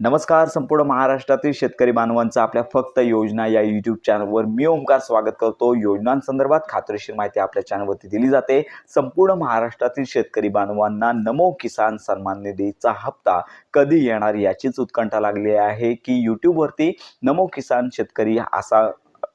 नमस्कार संपूर्ण महाराष्ट्रातील शेतकरी बांधवांचं आपल्या फक्त योजना या यूट्यूब चॅनलवर मी ओंकार स्वागत करतो. योजनांसंदर्भात खात्रीशीर माहिती आपल्या चॅनलवरती दिली जाते. संपूर्ण महाराष्ट्रातील शेतकरी बांधवांना नमो किसान सन्मान निधीचा हप्ता कधी येणार याचीच उत्कंठा लागली आहे की यूट्यूबवरती नमो किसान शेतकरी असा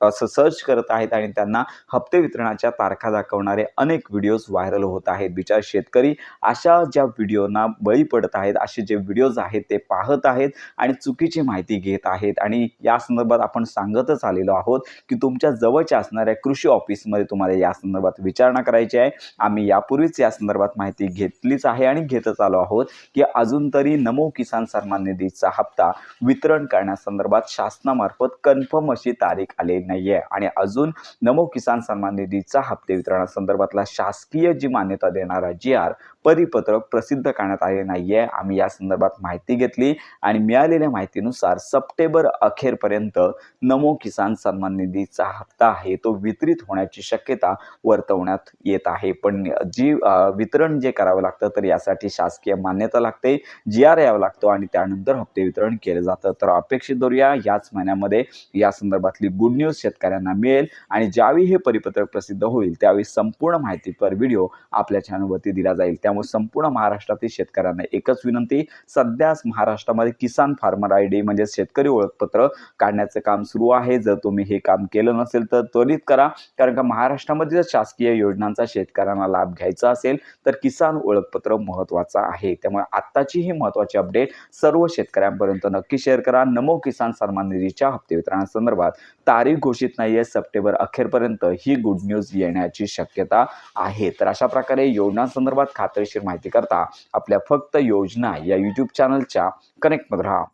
असं सर्च करत आहेत आणि त्यांना हप्ते वितरणाच्या तारखा दाखवणारे अनेक व्हिडिओज व्हायरल होत आहेत. बिचार शेतकरी अशा ज्या व्हिडिओना बळी पडत आहेत असे जे व्हिडिओज आहेत ते पाहत आहेत आणि चुकीची माहिती घेत आहेत. आणि या संदर्भात आपण सांगतच आलेलो आहोत की तुमच्या जवळच्या असणाऱ्या कृषी ऑफिसमध्ये तुम्हाला या संदर्भात विचारणा करायची आहे. आम्ही यापूर्वीच या संदर्भात माहिती घेतलीच आहे आणि घेतच आलो आहोत की अजून तरी नमो किसान सन्मान निधीचा हप्ता वितरण करण्यासंदर्भात शासनामार्फत कन्फर्म अशी तारीख आलेली नाही. आहे आणि अजून नमो किसान सन्मान निधीचा हप्ते वितरणासंदर्भातला शासकीय जी मान्यता देणारा जी आर परिपत्रक प्रसिद्ध करण्यात आले नाही आहे आम्ही या संदर्भात माहिती घेतली आणि मिळालेल्या माहितीनुसार सप्टेंबर अखेरपर्यंत नमो किसान सन्मान निधीचा हप्ता आहे तो वितरित होण्याची शक्यता वर्तवण्यात येत आहे. पण जी वितरण जे करावं लागतं तर यासाठी शासकीय मान्यता लागते जी आर यावं लागतो आणि त्यानंतर हप्ते वितरण केलं जातं. तर अपेक्षित धरूया याच महिन्यामध्ये या संदर्भातली गुड न्यूज शेतकऱ्यांना मिळेल आणि ज्यावेळी हे परिपत्रक प्रसिद्ध होईल त्यावेळी संपूर्ण माहितीपर व्हिडिओ आपल्या चॅनलवरती दिला जाईल. त्यामुळे संपूर्ण महाराष्ट्रातील शेतकऱ्यांना एकच विनंती सध्याच महाराष्ट्रामध्ये किसान फार्मर आय डी म्हणजे शेतकरी ओळखपत्र काढण्याचं काम सुरू आहे. जर तुम्ही हे काम केलं नसेल तर त्वरित करा. कारण का महाराष्ट्रामध्ये जर शासकीय योजनांचा शेतकऱ्यांना लाभ घ्यायचा असेल तर किसान ओळखपत्र महत्त्वाचं आहे. त्यामुळे आत्ताची ही महत्त्वाची अपडेट सर्व शेतकऱ्यांपर्यंत नक्की शेअर करा. नमो किसान सन्मान निधीच्या हप्ते वितरणासंदर्भात तारीख घोषित नाही आहे सप्टेंबर अखेरपर्यंत ही गुड न्यूज येण्याची शक्यता आहे. तर अशा प्रकारे योजनांसंदर्भात खात्रीशीर माहिती करता आपल्या फक्त योजना या यूट्यूब चॅनलच्या कनेक्टमध्ये राहा.